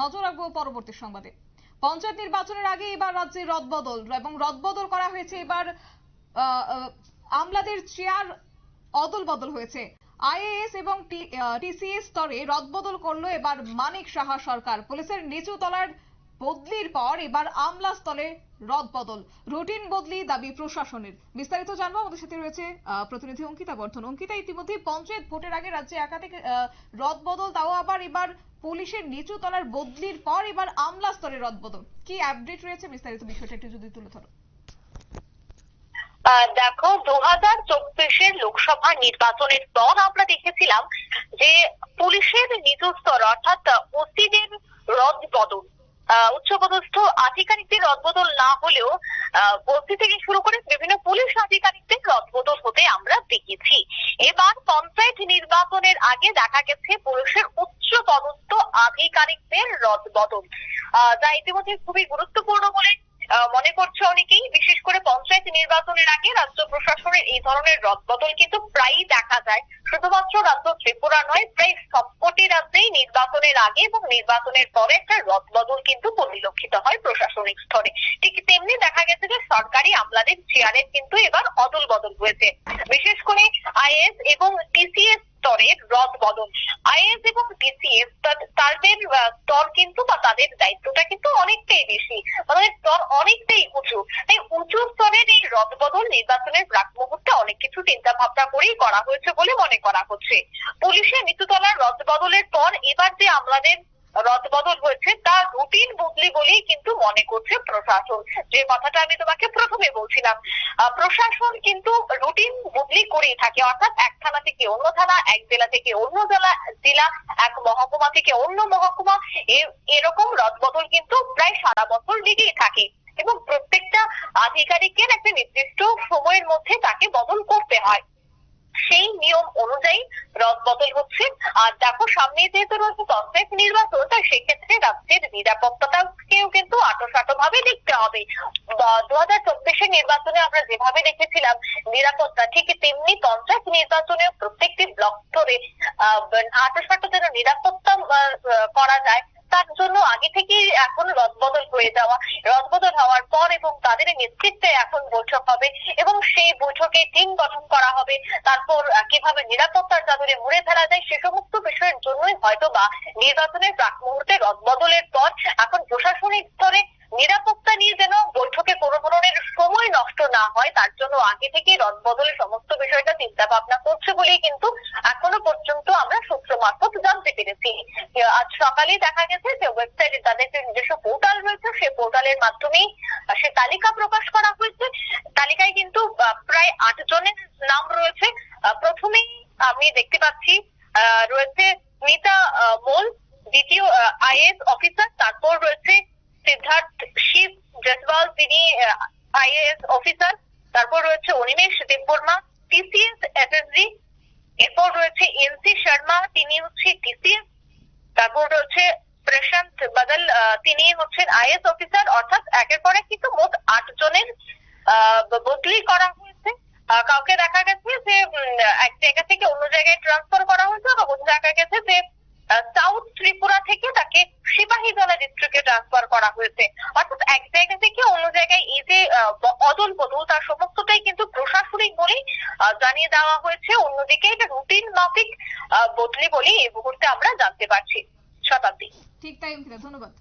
নজর রাখব পরবর্তী সংবাদে। পঞ্চায়েত নির্বাচনের আগে এবার রাজ্যে রদবদল এবং রদবদল করা হয়েছে এবার আমলাদের চেয়ার অদল বদল হয়েছে। আইএএস এবং টিসিএস স্তরে রদবদল করল এবার মানিক সাহা সরকার। পুলিশের নিচু তলার বদলির পর এবার আমলা স্তরে রদবদল রুটিন বদলি দাবি প্রশাসনের। বিস্তারিত জানব আমাদের সাথে রয়েছে প্রতিনিধি অঙ্কিতা বর্ধন। অঙ্কিতা ইতিমধ্যে পঞ্চায়েত ভোটের আগে রাজ্যে একাধিক আহ, রদবদল তাও আবার এবার পুলিশের নিচু তলার বদলির পর এবার আমলা স্তরে রদবদল কি আপডেট রয়েছে? বিস্তারিত বিষয়টা একটু যদি তুলে ধরো। দেখো দু হাজার চব্বিশের লোকসভা নির্বাচনের পর আমরা দেখেছিলাম যে পুলিশের নিজ স্তর অর্থাৎ ওসিদের রদ বদল উচ্চপদস্থ আধিকারিকদের রদবদল না হলেও বস্তি থেকে শুরু করে বিভিন্ন পুলিশ আধিকারিকদের রদবদল হতে আমরা দেখেছি। এবার পঞ্চায়েত নির্বাচনের আগে দেখা গেছে পুলিশের উচ্চ পদস্থ আধিকারিকদের রদবদল। যা ইতিমধ্যে খুবই গুরুত্বপূর্ণ বলে মনে করছে অনেকেই, বিশেষ করে পঞ্চায়েত নির্বাচনের আগে রাজ্য প্রশাসনের এই ধরনের রদবদল কিন্তু প্রায়ই দেখা যায়। শুধুমাত্র রাজ্য ত্রিপুরা নয়, প্রায় সবকটি রাজ্যেই নির্বাচনের আগে এবং নির্বাচনের পরে একটা রদবদল কিন্তু পরিলক্ষিত হয় প্রশাসনিক স্তরে। ঠিক তেমনি দেখা গেছে যে সরকারি আমলাদের চেয়ারের কিন্তু এবার অদল বদল হয়েছে। বিশেষ করে আইএস এবং টিসিএস স্তরের রদ বদল। আইএস এবং বিসিএস তাদের স্তর কিন্তু বা তাদের দায়িত্বটা কিন্তু অনেকটাই বেশি। তাদের স্তর অনেকটাই উঁচু। তাই উঁচু স্তরের এই রদ বদল নির্বাচনের প্রাক মুহূর্তে অনেক কিছু চিন্তা ভাবনা করেই করা হয়েছে বলে মনে করা হচ্ছে। পুলিশের নিচুতলার রদ বদলের পর এবার যে আমলাদের রদবদল হয়েছে তা রুটিন বদলি বলেই কিন্তু মনে করছে প্রশাসন। যে কথাটা আমি তোমাকে প্রথমে বলছিলাম প্রশাসন কিন্তু রুটিন বদলি করেই থাকে। অর্থাৎ এক থানা থেকে অন্য থানা, এক জেলা থেকে অন্য জেলা জেলা, এক মহকুমা থেকে অন্য মহকুমা এরকম রদবদল কিন্তু প্রায় সারা বছর লেগেই থাকে। এবং প্রত্যেকটা আধিকারিকের একটা নির্দিষ্ট সময়ের মধ্যে তাকে বদল করতে হয়। সেই নিয়ম অনুযায়ী রদ বদল হচ্ছে। আর দেখো, সামনে যেহেতু রয়েছে পঞ্চায়েত নির্বাচন, তাই সেক্ষেত্রে রাজ্যের নিরাপত্তাটাকেও কিন্তু আটোসাটো ভাবে দেখতে হবে। দু হাজার চব্বিশের নির্বাচনে আমরা যেভাবে দেখেছিলাম, নিরাপত্তা ঠিক তেমনি পঞ্চায়েত নির্বাচনে প্রত্যেকটি ব্লক স্তরে আটোসাটো যেন নিরাপত্তা করা যায় তার জন্য আগে থেকেই এখন রদবদল হয়ে যাওয়া, রদবদল হওয়ার পর এবং তাদের নেতৃত্বে এখন বৈঠক হবে এবং সেই বৈঠকে টিম গঠন করা হবে। তারপর কীভাবে নিরাপত্তার চাদরে মুড়ে ফেলা যায় সে সমস্ত বিষয়ের জন্যই হয়তো বা নির্বাচনের প্রাক মুহূর্তে রদবদলের পর এখন প্রশাসনিক স্তরে নিরাপত্তা নিয়ে যেন বৈঠকে কোনো ধরনের সময় নষ্ট না হয়, তার জন্য আগে থেকে রদবদলের সমস্ত বিষয়টা চিন্তা ভাবনা করছে বলেই কিন্তু এখনও পর্যন্ত আমরা সূত্র মারফত জানতে পেরেছি যে আজ সকালে দেখা গেছে যে ওয়েবসাইটে তাদের যে নিজস্ব পোর্টাল রয়েছে, সেই পোর্টালের মাধ্যমেই সে তালিকা প্রকাশ করা হয়েছে। তালিকায় কিন্তু প্রায় আট জনের নাম রয়েছে। প্রথমেই আমি দেখতে পাচ্ছি রয়েছে মিতা মোল, দ্বিতীয় আইএস অফিসার, তারপর রয়েছে সিদ্ধার্থ শিব জসওয়াল তিনি আইএএস অফিসার, তারপর রয়েছে অনিমেষ দেববর্মা, টিসিএস এসএসজি এরপর রয়েছে এনসি শর্মা, তিনি হচ্ছে টিসিএস তারপর রয়েছে প্রশান্ত বাদল তিনি হচ্ছেন আইএস অফিসার, অর্থাৎ একের পর কিন্তু মোট আট জনের বদলি করা হয়েছে। কাউকে দেখা গেছে যে এক জায়গা থেকে অন্য জায়গায় ট্রান্সফার করা হয়েছে বা অন্য দেখা গেছে যে সাউথ ত্রিপুরা থেকে তাকে সিপাহীজলা ডিস্ট্রিক্টে ট্রান্সফার করা হয়েছে। অর্থাৎ এক জায়গা থেকে অন্য জায়গায় এই যে অদল বদল, তার সমস্তটাই কিন্তু প্রশাসনিক বলেই জানিয়ে দেওয়া হয়েছে। অন্যদিকে এটা রুটিন মাফিক বদলি বলেই এই মুহূর্তে আমরা জানতে পারছি শতাব্দী। ঠিক তাই ধন্যবাদ।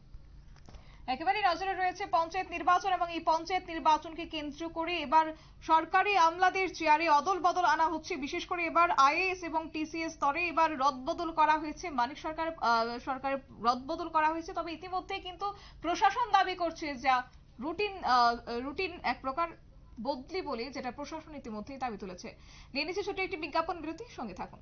একেবারে নজরে রয়েছে পঞ্চায়েত নির্বাচন এবং এই পঞ্চায়েত নির্বাচনকে কেন্দ্র করে এবার সরকারি আমলাদের চেয়ারে অদল বদল আনা হচ্ছে। বিশেষ করে এবার আইএএস এবং টিসিএস স্তরে এবার রদবদল করা হয়েছে। মানিক সরকার আহ, সরকারের রদবদল করা হয়েছে। তবে ইতিমধ্যে কিন্তু প্রশাসন দাবি করছে যা রুটিন রুটিন এক প্রকার বদলি বলে যেটা প্রশাসন ইতিমধ্যেই দাবি তুলেছে। নিয়ে নিচ্ছে ছোট একটি বিজ্ঞাপন বিরতি সঙ্গে থাকুন।